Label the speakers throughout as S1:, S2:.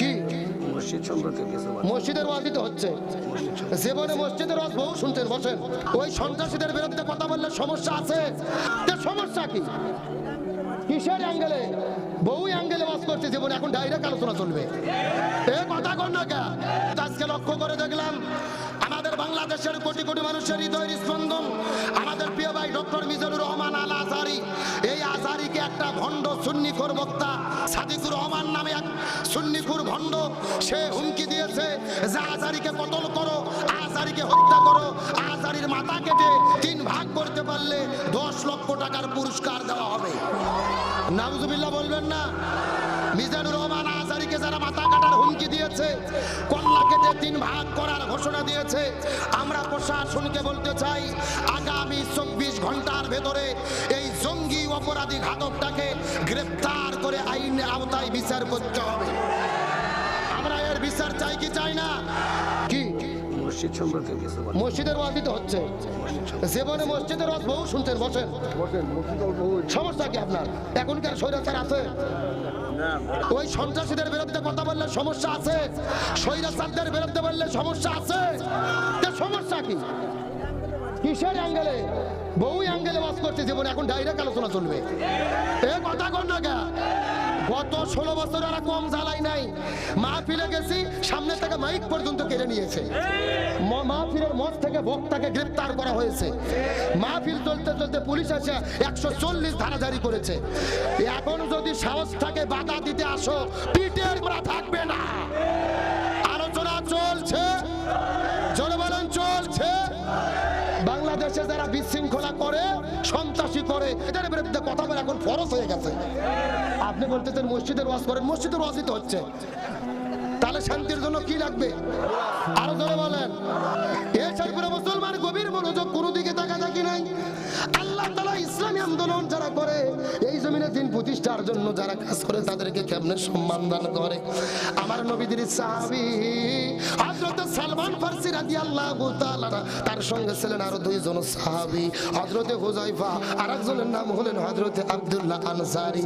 S1: কি?
S2: মসজিদ সম্পর্কে কিছু
S1: মসজিদের ওয়াজ দিতে হচ্ছে। জীবনে মসজিদের ওয়াজ বহু শুনছেন বসেন। ওই সন্ত্রাসীদের বিরুদ্ধে কথা বললে সমস্যা আছে। সমস্যা কি? কিসের অ্যাঙ্গেলে? বহু অ্যাঙ্গেলে ওয়াজ করছে জীবনে এখন ডাইরেক্ট আলোচনা চলবে। এ কথা কর না কে আজকে লক্ষ্য করে দেখলাম বাংলাদেশের কোটি কোটি মানুষের হৃদয়ের স্পন্দন। আমাদের প্রিয় ভাই ডক্টর মিজানুর রহমান আল আজারি এই আজারিকে একটা ভণ্ড সুন্নিখোর বক্তা, সাদিকুর রহমান নামে এক সুন্নিখুর ভণ্ড, সে হুমকি দিয়েছে যে আজারিকে কতল করো, আজারিকে হত্যা করো, আজারির মাথা কেটে তিন ভাগ করতে পারলে দশ লক্ষ টাকার পুরস্কার দেওয়া হবে। নাউজুবিল্লাহ বলবেন না, মিজানুর রহমান আজারিকে যারা মাথা দিয়েছে। কল্লা কেটে তিন ভাগ করার ঘোষণা দিয়েছে, আমরা প্রশাসনকে বলতে চাই, আগামী চব্বিশ ঘণ্টার ভেতরে এই জঙ্গি অপরাধী ঘাতকটাকে গ্রেপ্তার করে আইনের আওতায় বিচার করতে হবে। আমরা এর বিচার চাই কি চাই না? কি?
S2: মসজিদ সম্পর্কে কিছু বলেন।
S1: মসজিদের ওয়াজি তো হচ্ছে। জীবনে মসজিদের ওয়াজ বহু শুনতেন বসেন। সমস্যা কি আপনার? এখনকার স্বৈরাচার আছে? ওই সন্ত্রাসীদের বিরুদ্ধে কথা বললে সমস্যা আছে? স্বৈরাচারদের বিরুদ্ধে বললে সমস্যা আছে? সমস্যা কি? কিসের অ্যাঙ্গেলে? বহু অ্যাঙ্গেলে বাস করছে জীবনে এখন ডাইরেক্ট আলোচনা চলবে। এ কথা কর না? গত ষোলো বছর আর কম জ্বালাই নাই। মাহফিলে গেছি সামনে থেকে মাইক পর্যন্ত কেড়ে নিয়েছে। মাহফিলের মঞ্চ থেকে বক্তাকে গ্রেপ্তার করা হয়েছে। মাহফিল চলতে চলতে পুলিশ এসে একশো চল্লিশ ধারা জারি করেছে। এখন যদি সাহস থাকে, বাধা দিতে আসো, পিঠের করা থাকবে না। যারা বিশৃঙ্খলা করে, সন্ত্রাসী করে এটার বিরুদ্ধে কথা বলে এখন ফরস হয়ে গেছে। আপনি বলতেছেন মসজিদের ওয়াজ করেন, মসজিদের ওয়াজই তো হচ্ছে। তাহলে শান্তির জন্য কি লাগবে? আরও ধরে বলেন। এ সাইপুরা মুসলমান গভীর মনোযোগ কোনো দিকে তাকা থাকি নাই। আল্লাহ তালা ইসলামী আন্দোলন যারা করে, এই জমিনে দিন প্রতিষ্ঠার জন্য যারা কাজ করে, তাদেরকে কেমনে সম্মান দান করে? আমার নবীদের সাহাবি হযরত সালমান ফারসি রাদিয়াল্লাহু তাআলা তার সঙ্গে ছিলেন আরও দুইজন সাহাবি, হযরতে হুযায়ফা আর একজনের নাম হলেন হযরতে আব্দুল্লাহ আনসারী।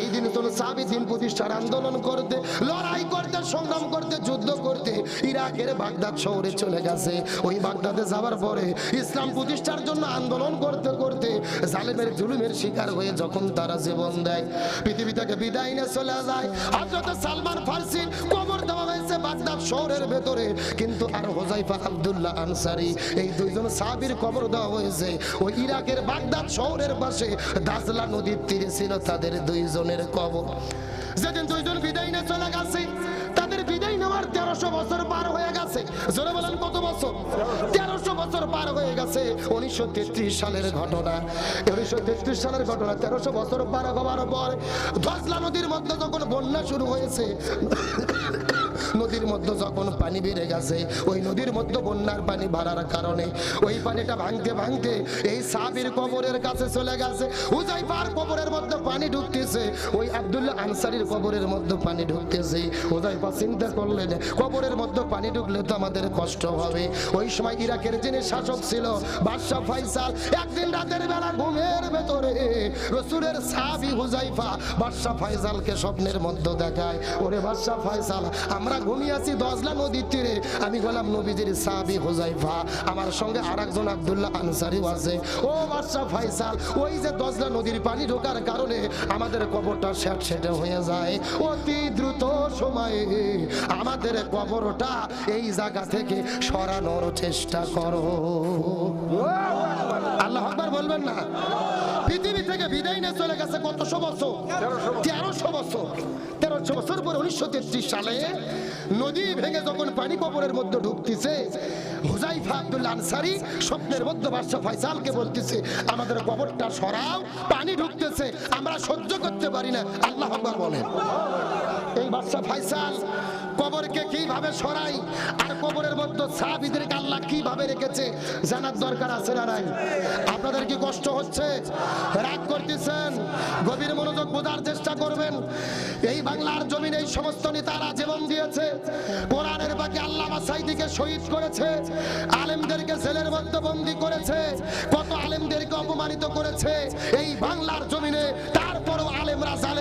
S1: এই দিন তো সাহাবি দিন প্রতিষ্ঠার আন্দোলন করতে, লড়াই করতে, সংগ্রাম করতে, যুদ্ধ করতে, ইরাকের বাগদাদ শহরে চলে গেছে। ওই বাগদাদে যাওয়ার পরে ইসলাম প্রতিষ্ঠার জন্য আন্দোলন করতে করতে জালেমের জুলুমের শিকার হয়ে যখন তারা জীবন দেয়। পৃথিবী থেকে বিদায় নিয়ে চলে যায়। হযরত সালমান ফারসির কবর দেওয়া হয়েছে বাগদাদ শহরের ভেতরে। কিন্তু আর হোজাইফা আব্দুল্লাহ আনসারি এই দুইজন সাহাবীর কবর দেওয়া হয়েছে। ওই ইরাকের বাগদাদ শহরের পাশে দাজলা নদীর তীরে ছিল তাদের দুইজনের কবর। যেদিন দুইজন বছর পার হয়ে গেছে। জোরে বলেন, কত বছর? তেরোশো বছর পার হয়ে গেছে উনিশশো তেত্রিশ সালের ঘটনা। উনিশশো তেত্রিশ সালের ঘটনা, তেরোশো বছর পার হওয়ার পর ধসলা নদীর মধ্যে যখন বন্যা শুরু হয়েছে নদীর মধ্যে যখন পানি বেড়ে গেছে, ওই নদীর মধ্যে বন্যার পানি বাড়ার কারণে ওই পানিটা ভাঙতে ভাঙতে এই সাবির কবরের কাছে চলে গেছে। হুজাইফার কবরের মধ্যে পানি ঢুকতেছে, ওই আব্দুল্লাহ আনসারির কবরের মধ্যে পানি ঢুকতেছে। হুজাইফা চিন্তা করলেন, কবরের মধ্যে পানি ঢুকলে তো আমাদের কষ্ট হবে। ওই সময় ইরাকের যিনি শাসক ছিল বাদশাহ ফাইসাল একদিন রাতের বেলা ঘুমের ভেতরে রসুলের সাবি হুজাইফা বাদশাহ ফাইসালকে স্বপ্নের মধ্যে দেখায়, ওরে বাদশাহ ফাইসাল আমরা ঘুমিয়ে আছি দজলা নদীর তীরে। আমি বললাম নবীজির সাবি হুজাইফা। আমার সঙ্গে আর একজন আবদুল্লাহ আনসারিও আছে। ও বাদশাহ ফাইসাল ওই যে দজলা নদীর পানি ঢোকার কারণে আমাদের কবরটা স্যাট সেটে হয়ে যায়। অতি দ্রুত সময়ে আমাদের কবরটা এই জায়গা থেকে সরানোর চেষ্টা করো। আল্লাহ আকবার বলবেন না? পৃথিবী থেকে বিদায় নিয়ে চলে গেছে কতশো বছর? তেরোশো বছর। তেরোশো বছর পরে উনিশশো তেত্রিশ সালে নদী ভেঙে যখন পানি কবরের মধ্যে ঢুকতেছে হুজাইফা আব্দুল আনসারি স্বপ্নের মধ্যে বাদশা ফয়সালকে বলতেছে, আমাদের কবরটা সরাও, পানি ঢুকতেছে, আমরা সহ্য করতে পারি না। আল্লাহ বলেন। এই বাদশাহ ফাইসাল কবরকে কীভাবে সরাই? আর কবরের মধ্যে সাহাবিদেরকে আল্লাহ কীভাবে রেখেছে? জানার দরকার আছে না নাই? আপনাদের কি কষ্ট হচ্ছে? রাগ করতেছেন? গভীর মনোযোগ বোঝার চেষ্টা করবেন। এই বাংলার জমিনে এই সমস্ত নেতারা জীবন দিয়েছে। কোরআনের বাকি আল্লাহ সাইদিকে শহীদ করেছে। আলেমদেরকে জেলের মধ্যে বন্দি করেছে। কত আলেমদেরকে অপমানিত করেছে। এই বাংলার জমিনে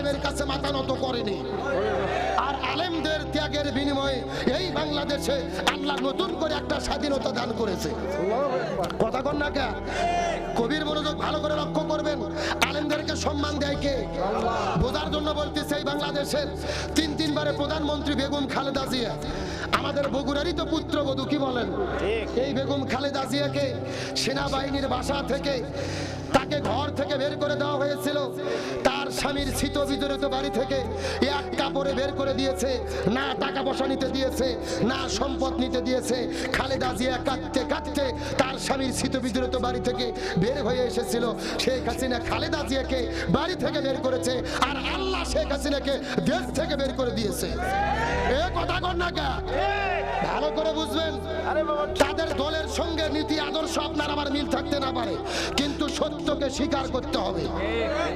S1: আলেমরা কাছে মাথা নত করেনি। আর আলেমদের ত্যাগের বিনিময়ে এই বাংলাদেশে আল্লাহ নতুন করে একটা স্বাধীনতা দান করেছে। কথা কন না কে? কবির মনোযোগ ভালো করে লক্ষ্য করবেন। আলেমদেরকে সম্মান দেয় কে? বোঝার জন্য বলতেছে এই বাংলাদেশের তিন তিনবারে প্রধানমন্ত্রী বেগম খালেদা জিয়া। আমাদের বগুড়ারই তো পুত্র পুত্রবধূ কি বলেন? এই বেগম খালেদা জিয়াকে সেনাবাহিনীর বাসা থেকে তাকে ঘর থেকে বের করে দেওয়া হয়েছিল। তার স্বামীর শীত বিতরিত বাড়ি থেকে এক কাপড়ে বের করে দিয়েছে। না টাকা পয়সা নিতে দিয়েছে, না সম্পদ নিতে দিয়েছে। খালেদা জিয়া কাঁদতে কাঁদতে তার স্বামীর শীত বিতরিত বাড়ি থেকে বের হয়ে এসেছিল। শেখ হাসিনা খালেদা জিয়াকে বাড়ি থেকে বের করেছে আর আল্লাহ শেখ হাসিনাকে দেশ থেকে বের করে দিয়েছে। এ কথা কর না কা ভালো করে বুঝবেন? তাদের দলের সঙ্গে নীতি আদর্শ আপনার আমার মিল থাকতে না পারে কিন্তু সত্যকে স্বীকার করতে হবে।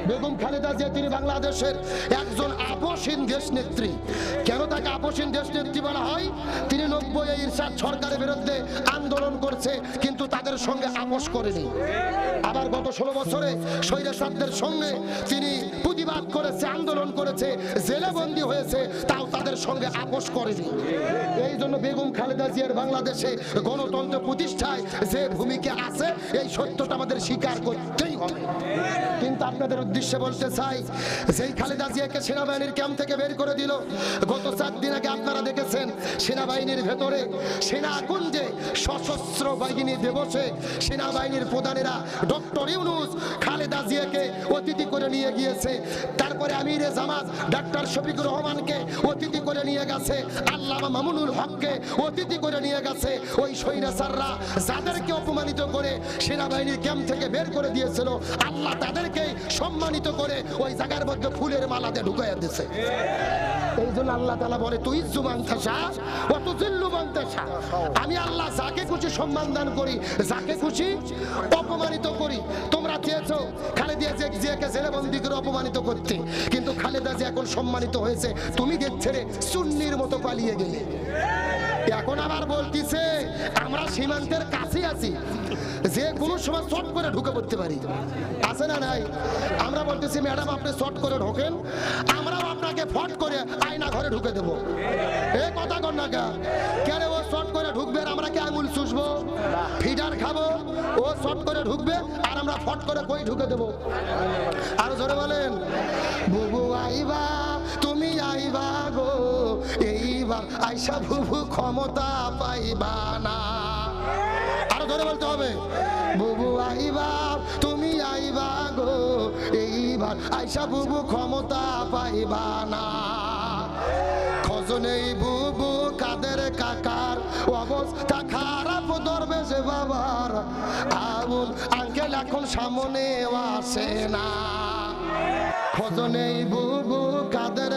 S1: বেগম খালেদা জিয়া তিনি বাংলাদেশের একজন আপসীন দেশ নেত্রী। কেন তাকে আপসীন দেশ নেত্রী বলা হয়? তিনি নব্বই ইরশাদ সরকারের বিরুদ্ধে আন্দোলন করছে কিন্তু তাদের সঙ্গে আপোষ করেনি। আবার গত ষোলো বছরে স্বৈরাচারদের সঙ্গে তিনি প্রতিবাদ করেছে আন্দোলন করেছে জেলে বন্দী হয়েছে তাও তাদের সঙ্গে আপোষ করেনি। এই জন্য বেগম খালেদা জিয়ার বাংলাদেশে গণতন্ত্র প্রতিষ্ঠায় যে ভূমিকা আছে এই সত্যটা আমাদের স্বীকার করতেই কিন্তু আপনাদের উদ্দেশ্যে বলতে চাই, যেই খালেদা জিয়াকে সেনাবাহিনীর ক্যাম্প থেকে বের করে দিল, গত চার দিন আগে আপনারা দেখেছেন, সেনাবাহিনীর ভেতরে সশস্ত্র বাহিনী সেনাবাহিনীর প্রধানেরা ডক্টর ইউনুস খালেদা জিয়াকে অতিথি করে নিয়ে গিয়েছে। তারপরে আমিরে জামাত ডাক্তার শফিকুর রহমানকে অতিথি করে নিয়ে গেছে, আল্লামা মামুনুল হককে অতিথি করে নিয়ে গেছে। ওই সৈরাসাররা যাদেরকে অপমানিত করে সেনাবাহিনীর ক্যাম্প থেকে বের করে দিয়েছিল আল্লাহ তাদেরকে সম্মানিত করে ওই জায়গার মধ্যে ফুলের মালাতে ঢুকাইয়া দিয়েছে এই জন্য আল্লাহ তালা বলে, তুই আমি আল্লাহ যাকে খুশি সম্মান দান করি, যাকে খুশি অপমানিত করি। তোমরা চেয়েছো খালেদা জিয়া জিয়াকে জেলেবন্দি করে অপমানিত করতে, কিন্তু খালেদা যে এখন সম্মানিত হয়েছে। তুমি দেখ ছেড়ে সুন্নির মতো পালিয়ে গেলে। এখন আবার বলতিছে, আমরা সীমান্তের কাছে আছি। যে কোনো সময় চট করে ঢুকে পড়তে পারি। আছে না নাই? আমরা বলতেছি, ম্যাডাম, আপনি শর্ট করে ঢোকেন। আমরাও আপনাকে ফট করে আয়না ঘরে ঢুকে দেবো। এ কথা কর না কেন? ও শর্ট করে ঢুকবে আর আমরা কি আঙুল চুষবো? ফিডার খাব? ও শর্ট করে ঢুকবে আর আমরা ফট করে কই ঢুকে দেবো? আর জোরে বলেন, বুবু আইবা, তুমি আইবা গো এইবার আইসা বুবু ক্ষমতা পাইবা না। আরও ধরে বলতে হবে, বুবু আইবা, তুমি আইবা গো, এইবার আইসা বুবু ক্ষমতা পাইবা না। খোঁজ নেই বুবু কাদের কাকার অবস্থা খারাপ ধরবে যে বাবার আগুন আঙ্কেল এখন সামনে আসে না। খোঁজ নেই বুবু কাদের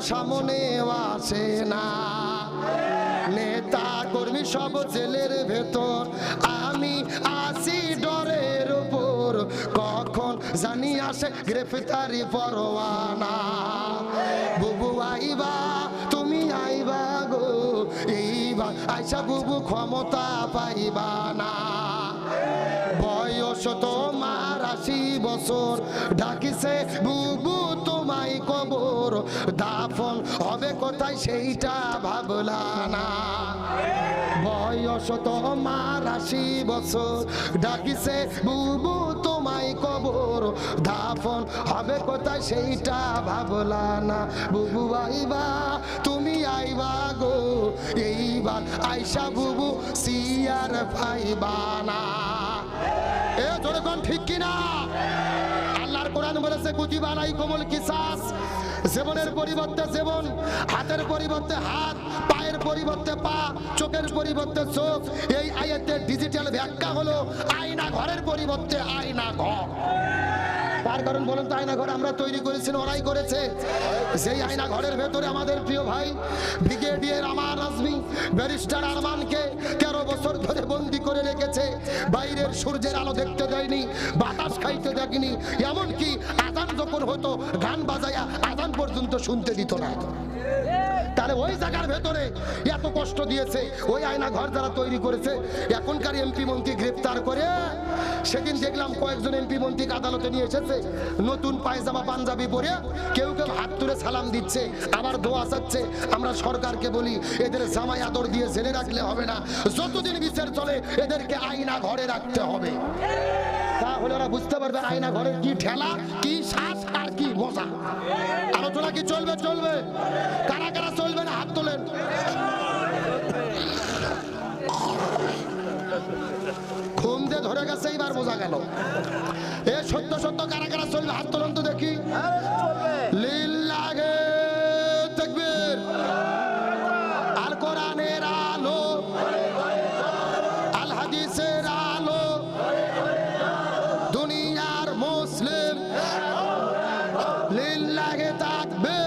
S1: সামনে আসে না। নেতা কর্মী সব জেলের ভেতর। আমি আসি ডরের উপর। কখন জানি আসে গ্রেফতারি পরোয়ানা। বুবু আইবা, তুমি আইবা গো। এইবার আইসা বুবু ক্ষমতা পাইবা না। বয়স তোমার আশি বছর। ডাকিছে বুবু তোমায় কবর? দাফন হবে কোথায় সেইটা ভাবলা না। বয়স তোমার আশি বছর, ডাকিছে, বুবু, তোমায় কবর। দাফন হবে কোথায় সেইটা ভাবলা না। বুবু, আইবা, তুমি আইবা গো। এইবার আইসা বুবু সিয়ার পাইবা না। এ কোন ঠিক কিনা? কোরআন বলেছে, কুতিবা বানাই কোমল কিসাস। জীবনের পরিবর্তে জীবন, হাতের পরিবর্তে হাত, পায়ের পরিবর্তে পা, চোখের পরিবর্তে চোখ। এই আয়াতের ডিজিটাল ব্যাখ্যা হলো আয়না ঘরের পরিবর্তে আয়না ঘর। তার কারণ বলেন তো আয়না ঘর আমরা তৈরি করেছি ওরাই করেছে। সেই আয়না ঘরের ভেতরে আমাদের প্রিয় ভাই, ব্রিগেডিয়ার আমার আজমি ব্যারিস্টার আরমানকে তেরো বছর ধরে বন্দি করে রেখেছে। বাইরের সূর্যের আলো দেখতে দেয়নি, বাতাস খাইতে দেখিনি এমনকি আজান যখন হতো, গান বাজায়া আজান পর্যন্ত শুনতে দিত না। তাহলে ওই জায়গার ভেতরে। এত কষ্ট দিয়েছে, ওই আয়না ঘর যারা তৈরি করেছে, এখনকার এমপি মন্ত্রী গ্রেপ্তার করে। সেদিন দেখলাম কয়েকজন এমপি মন্ত্রীকে আদালতে নিয়ে এসেছে, নতুন পায়জামা, পাঞ্জাবি পরে কেউ কেউ হাত তুলে সালাম দিচ্ছে, আবার দোয়া চাচ্ছে। আমরা সরকারকে বলি, এদের জামাই আদর দিয়ে জেনে রাখলে হবে না। যতদিন বিচার চলে, এদেরকে আয়না ঘরে রাখতে হবে। তাহলে ওরা বুঝতে পারবে আয়না ঘরের কি ঠেলা কি শ্বাস আর কি মজা আলোচনা কি চলবে চলবে? কারা কারা চলবে না? হাত তোলেন। ঘুম দিয়ে ধরে গেছে এইবার বোঝা গেল। এ সত্য সত্য কারা কারা চলবে? হাত তোলেন তো দেখি। লিল্লাহে মুসলিম লিল্লাহে তাকবীর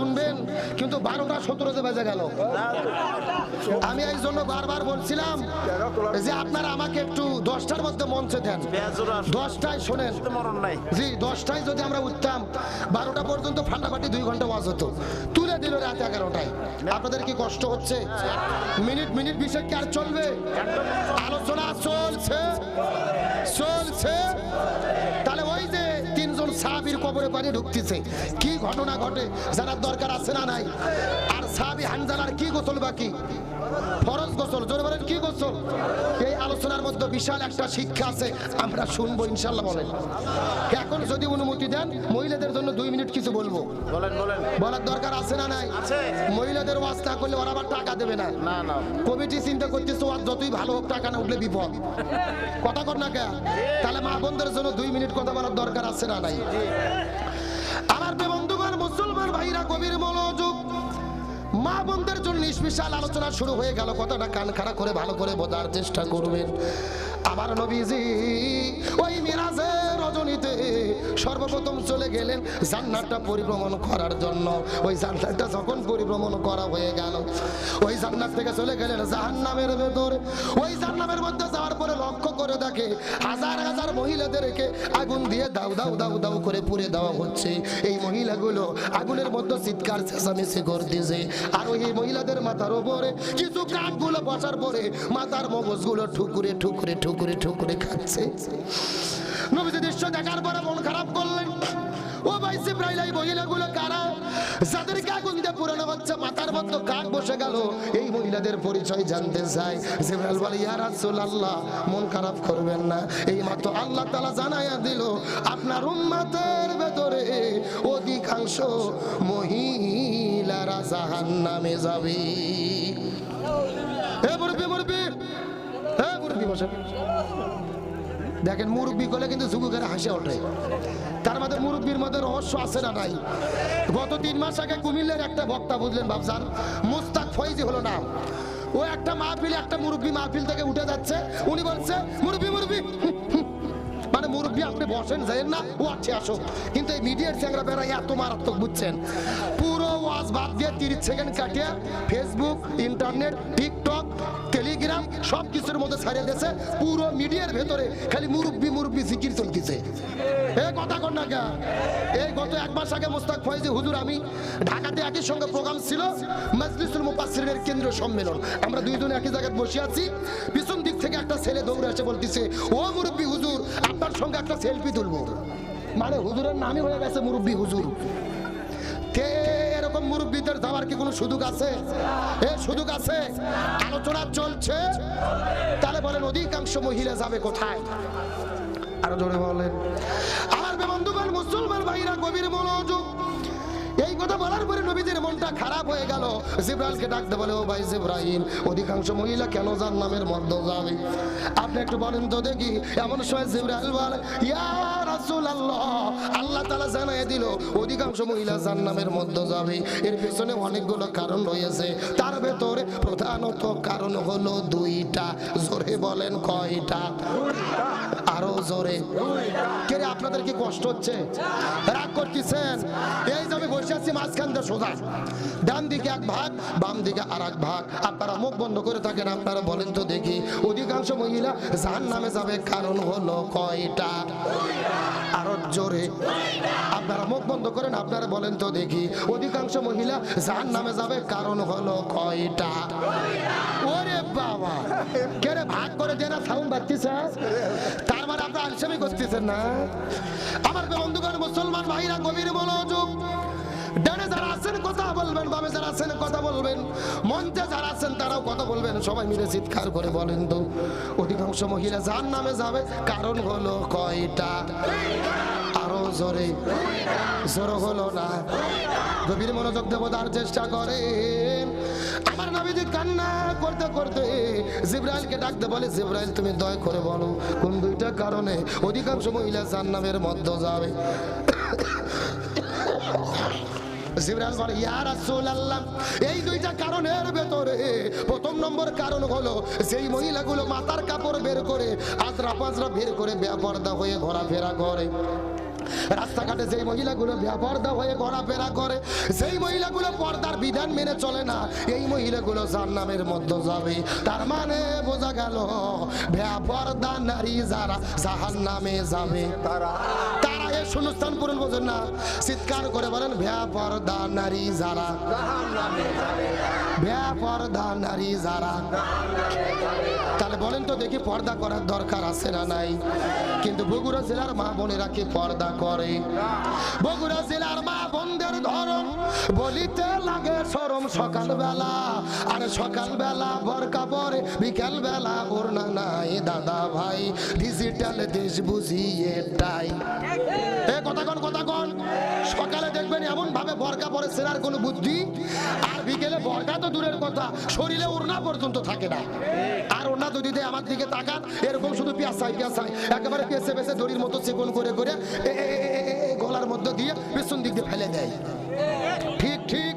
S1: শুনবেন, কিন্তু বারোটা সতেরোতে বেজে গেল। আমি এই জন্য বারবার বলছিলাম যে আপনারা আমাকে একটু দশটার মধ্যে মঞ্চে দেন। দশটায় শোনেন। জি, দশটায় যদি আমরা উঠতাম, বারোটা পর্যন্ত ফান্ডাফাটি দুই ঘণ্টা ওয়াজ হতো। তুলে দিল রাত এগারোটায়। আপনাদের কি কষ্ট হচ্ছে? মিনিট মিনিট বিশেষ কি আর চলবে? আলোচনা চলছে চলছে। তাহলে সাহাবির কবরে পানি ঢুকতেছে। কি ঘটনা ঘটে জানার দরকার আছে না নাই? আর সাহাবি হানজালার কি গোসল বাকি? ফরজ গোসল জোরে বলেন কি গোসল? এই আলোচনার মধ্যে বিশাল একটা শিক্ষা আছে আমরা শুনব ইনশাল্লাহ বলেন। এখন যদি অনুমতি দেন মহিলাদের জন্য দুই মিনিট কিছু বলব।
S3: বলেন বলেন।
S1: বলার দরকার আছে না নাই?
S3: আছে।
S1: মহিলাদের ওয়াজ না করলে ওরা আবার টাকা দেবে না।
S3: না না।
S1: কমিটি চিন্তা করতেছে ওয়াজ যতই ভালো হোক টাকা না উঠলে বিপদ। কথা কর না কে? তাহলে মা বোনদের জন্য দুই মিনিট কথা বলার দরকার আছে না নাই? আমার বন্ধুগণ মুসলমান ভাইরা, গভীর মনোযোগ। মা বোনদের জন্য স্পেশাল আলোচনা শুরু হয়ে গেল। কথাটা কান খাড়া করে, ভালো করে বোঝার চেষ্টা করবেন। আমার নবীজি, ওই মিরাজের রজনীতে সর্বপ্রথম চলে গেলেন জান্নাতটা পরিভ্রমণ করার জন্য। ওই জান্নাতটা যখন পরিভ্রমণ করা হয়ে গেল, ওই জান্নাত থেকে চলে গেলেন জাহান্নামের ভেতর। ওই জাহান্নামের মধ্যে যাওয়ার পরে লক্ষ্য করে দেখে হাজার হাজার মহিলাদেরকে আগুন দিয়ে দাউ দাউ দাউ দাউ করে পুড়ে দেওয়া হচ্ছে। এই মহিলাগুলো আগুনের মধ্যে চিৎকার, চেঁচামেচি করতেছে। আর ওই মহিলাদের মাথার উপরে কিছু কাঠগুলো বসার পরে মাথার মগজগুলো ঠুকুরে ঠুকুরে ঠুকুরে ঠুকুরে খাচ্ছে। নবীজি দৃশ্য দেখার পরে মন খারাপ করলেন। ও ভাই জিব্রাইল, এই মহিলাগুলো কারা? যাদেরকে আগুন দিয়ে পুরানো হচ্ছে, মাথার মধ্যে কাক বসে গেল। এই মহিলাদের পরিচয় জানতে চাই। জিব্রাইল বলে, ইয়া রাসূলুল্লাহ, মন খারাপ করবেন না। এই মাত্র আল্লাহ তাআলা জানায়া দিল, আপনার উম্মতের ভেতরে অধিকাংশ মহিলারা জাহান্নামে যাবে। এ মুরব্বি মুরব্বি এ মুরব্বি, বসেন। দেখেন মুরব্বী করলে কিন্তু যুবকেরা হাসে ওঠে। তার মধ্যে মুরব্বীর মধ্যে রহস্য আছে না নাই? গত তিন মাস আগে কুমিল্লার একটা বক্তা বুঝলেন বাবজান মুস্তাক ফৈজি হলো নাম। ও একটা মাহফিল, একটা মুরব্বী মাহফিল থেকে উঠে যাচ্ছে। উনি বলছে, মুরব্বী মুরব্বী। মানে মুরব্বী, আপনি বসেন যাইেন না, ও আছে, আসো। কিন্তু এই মিডিয়ার চ্যাংরা বেড়া এত মারাত্মক বুঝছেন। পুরো বাদ দিয়ে তিরিশ সেকেন্ড কাটিয়ে ফেসবুক ইন্টারনেট টিকটক টেলিগ্রাম সব কিছুর মধ্যে ছাড়িয়ে দিয়েছে। পুরো মিডিয়ার ভেতরে খালি মুরব্বি মুরব্বি জিকির চলতেছে। এ কথা কর না কে? এই গত এক মাস আগে মোস্তাক ফয়েজি হুজুর আমি ঢাকাতে একই সঙ্গে প্রোগ্রাম ছিল, মজলিসুল মুফাসসিরের কেন্দ্রীয় সম্মেলন। আমরা দুইজন একই জায়গায় বসে আছি। পিছন দিক থেকে একটা ছেলে দৌড়ে এসে বলতেছে, ও মুরব্বি হুজুর, আপনার সঙ্গে একটা সেলফি তুলবো। মানে হুজুরের নামই হয়ে গেছে মুরব্বি হুজুর। এরকম মুরব্বীদের যাওয়ার কি কোনো সুযোগ আছে? এ সুযোগ আছে? আলোচনা চলছে। তাহলে বলেন, অধিকাংশ মহিলা যাবে কোথায়? আরও জোরে বলেন। আমার বন্ধুগণ, মুসলমান ভাইরা, গভীর মনোযোগ। এই কথা বলার পরে নবীদের মনটা খারাপ হয়ে গেল। জিব্রাইলকে ডাকতে বলে, ও ভাই জিব্রাইল, অধিকাংশ মহিলা কেন যার নামের মধ্যে যাবে? আপনি একটু বলেন তো দেখি। এমন সময় জিব্রাইল বলে, ইয়া আল্লাহ তাআলা জানায় দিল, অধিকাংশ মহিলা জান্নামের মধ্যে যাবে এর পেছনে অনেকগুলো কারণ রয়েছে। তার ভেতরে প্রধানত কারণ হলো দুইটা। জোরে বলেন কয়টা? আরও জোরে। আপনাদের কি কষ্ট হচ্ছে? রাগ করতেছেন? এই যে আমি বসে আছি, মাঝখান দিয়ে সোজা। ডান দিকে এক ভাগ, বাম দিকে আর এক ভাগ। আপনারা মুখ বন্ধ করে থাকেন, আপনারা বলেন তো দেখি। অধিকাংশ মহিলা জাহান নামে যাবে, কারণ হলো কয়টা? আরও জোরে। আপনারা মুখ বন্ধ করেন, আপনারা বলেন তো দেখি। অধিকাংশ মহিলা যার নামে যাবে, কারণ হলো কয়টা? ওরে বাবা! কেরে ভাগ করে দেনা সাউন্ড তার মানে আপনারা আলসামি করতেছেন না? আমার বন্ধুগণ, মুসলমান ভাইরা গভীর মনোযোগ আছেন, কথা বলবেন বামে যারা আছেন, কথা বলবেন। মঞ্চে যারা আছেন, তারাও কথা বলবেন। সবাই মিলে চিৎকার করে বলেন তো, অধিকাংশ মহিলা যার নামে যাবে। কারণ হলো কয়টা? আরও জোরে। জোর হলো না। গভীর মনোযোগ দেবতার চেষ্টা করেন। আমার নবীজি কান্না করতে করতে জিব্রাইলকে ডাকতে বলে, জিব্রাইল, তুমি দয়া করে বলো, কোন দুইটা কারণে অধিকাংশ মহিলা জান্নামের মধ্য যাবে? জিবরাইল বলে ইয়া রাসূলুল্লাহ, এই দুইটা কারণের ভেতরে প্রথম নম্বর কারণ হলো যেই মহিলাগুলো মাথার কাপড় বের করে আজরা পাজরা বের করে বেপর্দা হয়ে ঘোরাফেরা করে। রাস্তাঘাটে যেই মহিলাগুলো বেপর্দা হয়ে ঘোরাফেরা করে সেই মহিলাগুলো পর্দার বিধান মেনে চলে না, এই মহিলাগুলো জান্নামের মধ্যে যাবে। তার মানে বোঝা গেল, বেপর্দা নারী যারা জাহান্নামে যাবে। তারা শূন্যস্থান পূরণ বোঝেন না। চিৎকার করে বলেন ভ্যা পর্দা নারী যারা। ভ্যা পর্দা নারী যারা। বলেন তো দেখি পর্দা করার দরকার আছে না নাই? কিন্তু বগুড়া জেলার মা বোনেরা কি পর্দা করে? বগুড়া জেলার মা বোনদের ধরম বলিতে লাগে সরম সকালবেলা। আর সকালবেলা বরকা পরে বিকাল বেলা ওড়না নাই দাদা ভাই। ডিজিটাল দেশ বুঝি এটাই এ কথা কন কথা কন সকালে দেখবেন এমন ভাবে বরকা পরে সেরার কোনো বুদ্ধি বিকেলে বরকা তো দূরের কথা, শরীরে ওড়না পর্যন্ত থাকে না। আর ওড়না যদি দেয় আমার দিকে তাকান, এরকম শুধু পেঁচাই পেঁচাই একেবারে পেঁচে পেঁচে দড়ির মতো চিকন করে করে গলার মধ্যে দিয়ে পেছন দিক দিয়ে ফেলে দেয়। ঠিক ঠিক।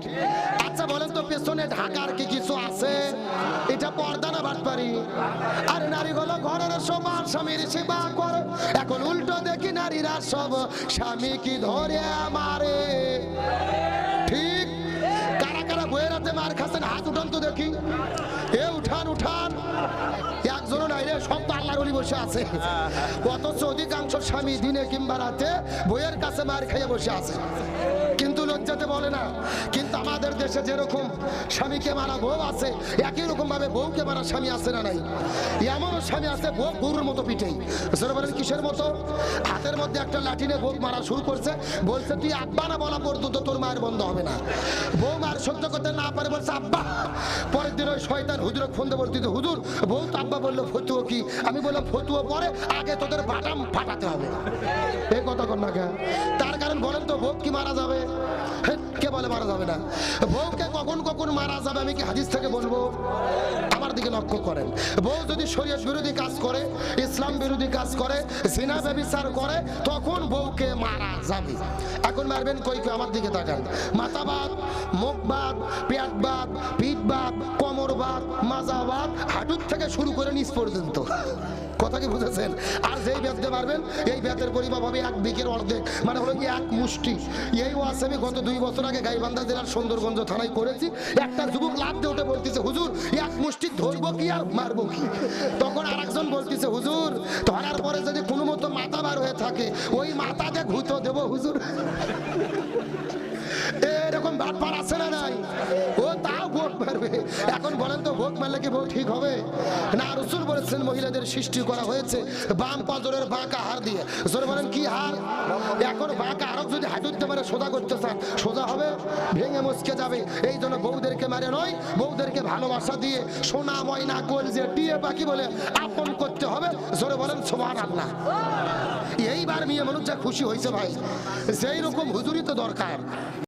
S1: আচ্ছা বলেন তো পেছনে ঢাকার কি কিছু আছে? এটা পর্দা না বাটপারি আরে নারীগুলো ঘরের সমান, স্বামীর সেবা করে। এখন উল্টো দেখি নারীরা সব, স্বামী কি ধরে আমারে? মার খাচ্ছেন হাত উঠান তো দেখি। এ উঠান উঠান। বসে আছে। অথচ অধিকাংশ স্বামী দিনে কিংবা রাতে বইয়ের কাছে মার খেয়ে বসে আছে। কিন্তু লজ্জাতে বলে না, কিন্তু আমাদের দেশে যেরকম স্বামীকে মারা বউ আছে, একই রকম ভাবে বউকে মারা স্বামী আছে না নাই? এমনও স্বামী আছে বউ গরুর মতো পিঠেই জোরে বলেন, কিসের মতো? হাতের মধ্যে একটা লাঠিনে বউ মারা শুরু করছে, বলছে, তুই আব্বা না বলা পর্যন্ত তোর মায়ের বন্ধ হবে না। বউ মার সহ্য করতে না পারে, বলছে, আব্বা! পরের দিন ওই শয়তান হুজুর ফোন বলতে, হুজুর, বউ তো আব্বা বলল, ফতুয়ো কি? আমি বললাম ফতুয়ো পরে আগে তোদের বাটাম ফাটাতে হবে এই কথা কর না? তার কারণ বলেন তো ভোট কি মারা যাবে কে বলে মারা যাবে না? বউকে কখন কখন মারা যাবে আমি কি হাদিস থেকে বলব? আমার দিকে লক্ষ্য করেন। বউ যদি শরীয়ত বিরোধী কাজ করে, ইসলাম বিরোধী কাজ করে সিনা ব্যবিচার করে, তখন বউকে মারা যাবে। এখন মারবেন কই কই আমার দিকে তাকান। মাথা বাদ মুখ বাদ পেট বাদ পিঠ বাদ কোমর বাদ মাজা বাদ হাঁটুর থেকে শুরু করে নিচ পর্যন্ত। কথা কি বুঝেছেন? আর যেই ব্যাধতে পারবেন এই ব্যাধের পরিমাপ হবে এক বিকের অর্ধেক। মানে হলো কি এক মুষ্টি। এই ওয়াজ আমি গত দুই বছর গাইবান্ধা জেলার সুন্দরগঞ্জ থানায় করেছি। একটা যুবক লাভ দিয়ে বলতেছে, হুজুর, এক মুষ্টি ধরবো কি আর মারবো কি? তখন আরেকজন বলতেছে, হুজুর, ধরার পরে যদি কোনো মতো মাথা বার হয়ে থাকে, ওই মাথাতে ঘুতো দেবো, হুজুর। এরকম ব্যাপার আছে না নাই। ও তাও ভোট মারবে। এখন বলেন তো, ভোট মারলে কি ভোট ঠিক হবে? না, রসুল বলেছেন মহিলাদের সৃষ্টি করা হয়েছে বাম পাজরের বাঁকা হার দিয়ে। জোরে বলেন, কি হার এখন বাঁকা আরব যদি হাঁটুতে পারে সোজা করতে চান, সোজা হবে, ভেঙে মুচকে যাবে। এই জন্য বউদেরকে মারে নয়, বউদেরকে ভালোবাসা দিয়ে সোনা, ময়না কোল যে টিয়ে পাখি বলে আপন করতে হবে। জোরে বলেন সোমান আল্লাহ এইবার মেয়ে মানুষ যা খুশি হয়েছে ভাই। সেই রকম হুজুরি তো দরকার।